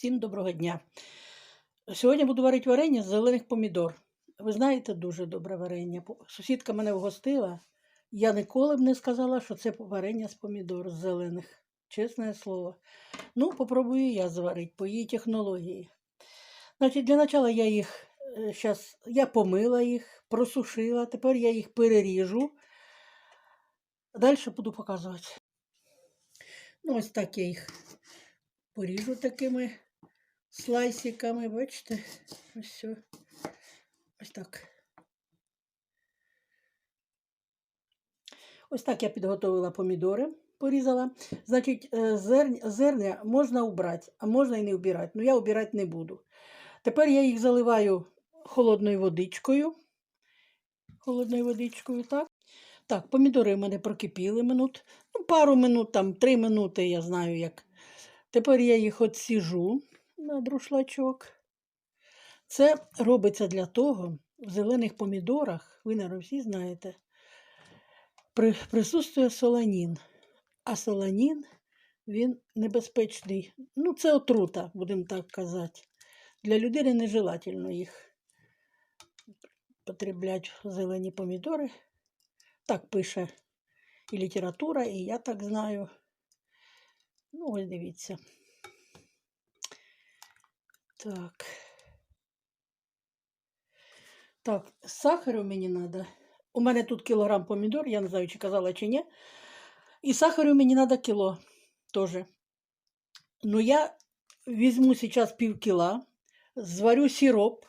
Всім доброго дня. Сьогодні буду варити варення з зелених помідор. Ви знаєте, дуже добре варення. Сусідка мене вгостила. Я ніколи б не сказала, що це варення з помідор з зелених. Чесне слово. Ну, попробую я зварити по її технології. Значить, для початку я їх зараз я помила їх, просушила, тепер я їх переріжу. Далі буду показувати. Ну, ось так я їх поріжу такими слайсиками, бачите? Ось все. Ось так. Ось так я підготовила помідори, порізала. Значить, е, зерн, зерня можна убрати, а можна і не вбирати. Ну, я вбирати не буду. Тепер я їх заливаю холодною водичкою. Холодною водичкою, так. Так, помідори в мене прокипіли минут. Ну, пару минут, там, три минути, я знаю як. Тепер я їх отсіжу на друшлачок. Це робиться для того, в зелених помідорах, ви, наверное, всі знаєте, присутствує соланін. А соланін, він небезпечний. Ну, це отрута, будемо так казати. Для людини нежелательно їх потребляти зелені помідори. Так пише і література, і я так знаю. Ну, ось дивіться. Так. Так, сахару мені треба. У мене тут кілограм помідор, я не знаю, чи казала, чи ні. І сахару мені треба кіло теж. Ну, я візьму зараз пів кіла, зварю сироп.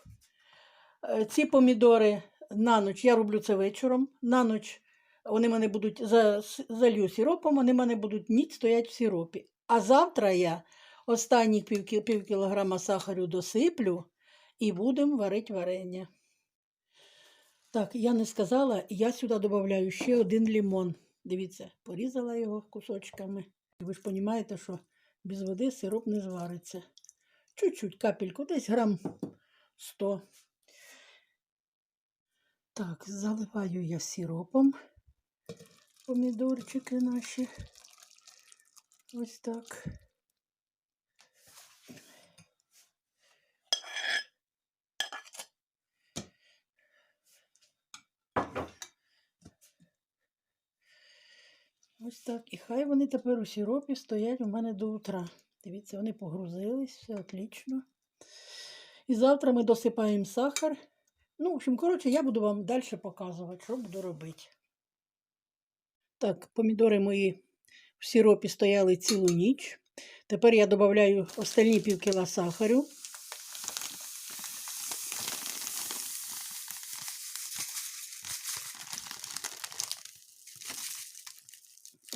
Е, Ці помідори на ніч, я роблю це вечором, на ніч вони мене будуть за, залью сиропом, вони мене будуть ніч стоять в сиропі. А завтра я останні пів, пів кілограма сахару досиплю і будемо варити варення. Так, я не сказала, я сюди додаю ще один лимон. Дивіться, порізала його кусочками. Ви ж розумієте, що без води сироп не звариться. Чуть-чуть капельку, десь грам 100. Так, заливаю я сиропом помідорчики наші. Ось так. Ось так. І хай вони тепер у сиропі стоять у мене до утра. Дивіться, вони погрузились, все отлично. І завтра ми досипаємо сахар. Ну, в общем, коротше, я буду вам далі показувати, що буду робити. Так, помідори мої в сиропі стояли цілу ніч. Тепер я додаю остальні пів кіла сахарю.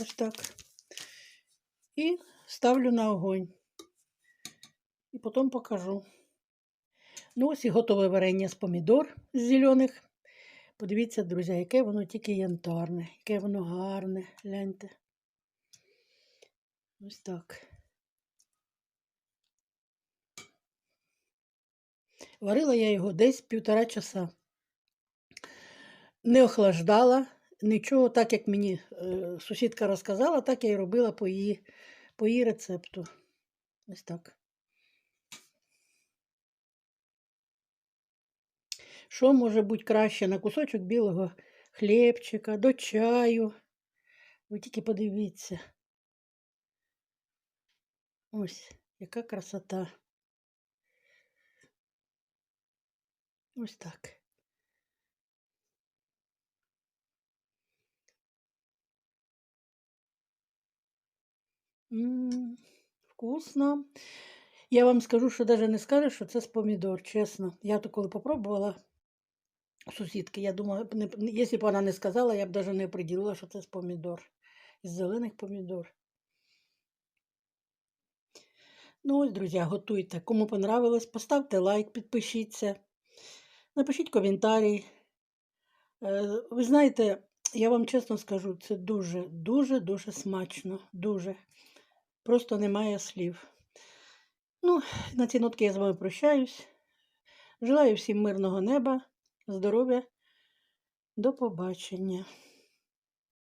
Ось так. І ставлю на огонь. І потім покажу. Ну, ось і готове варення з помідор з зелених. Подивіться, друзі, яке воно тільки янтарне, яке воно гарне. Гляньте. Ось так. Варила я його десь півтора часа. Не охлаждала, нічого, так як мені е, сусідка розказала, так я і робила по її, по її рецепту. Ось так. Що може бути краще на кусочок білого хлібчика, до чаю? Ви тільки подивіться. Ось, яка красота. Ось так. Вкусно. Я вам скажу, що навіть не скажеш, що це з помідор, чесно. Я то коли попробувала сусідки, я думала, якщо б вона не сказала, я б навіть не приділила, що це з помідор. Із зелених помідор. Ну ось, друзі, готуйте. Кому понравилось, поставте лайк, підпишіться, напишіть коментарі. Е, Ви знаєте, я вам чесно скажу, це дуже, дуже, дуже смачно. Дуже. Просто немає слів. Ну, на ці нотки я з вами прощаюсь. Желаю всім мирного неба, здоров'я. До побачення.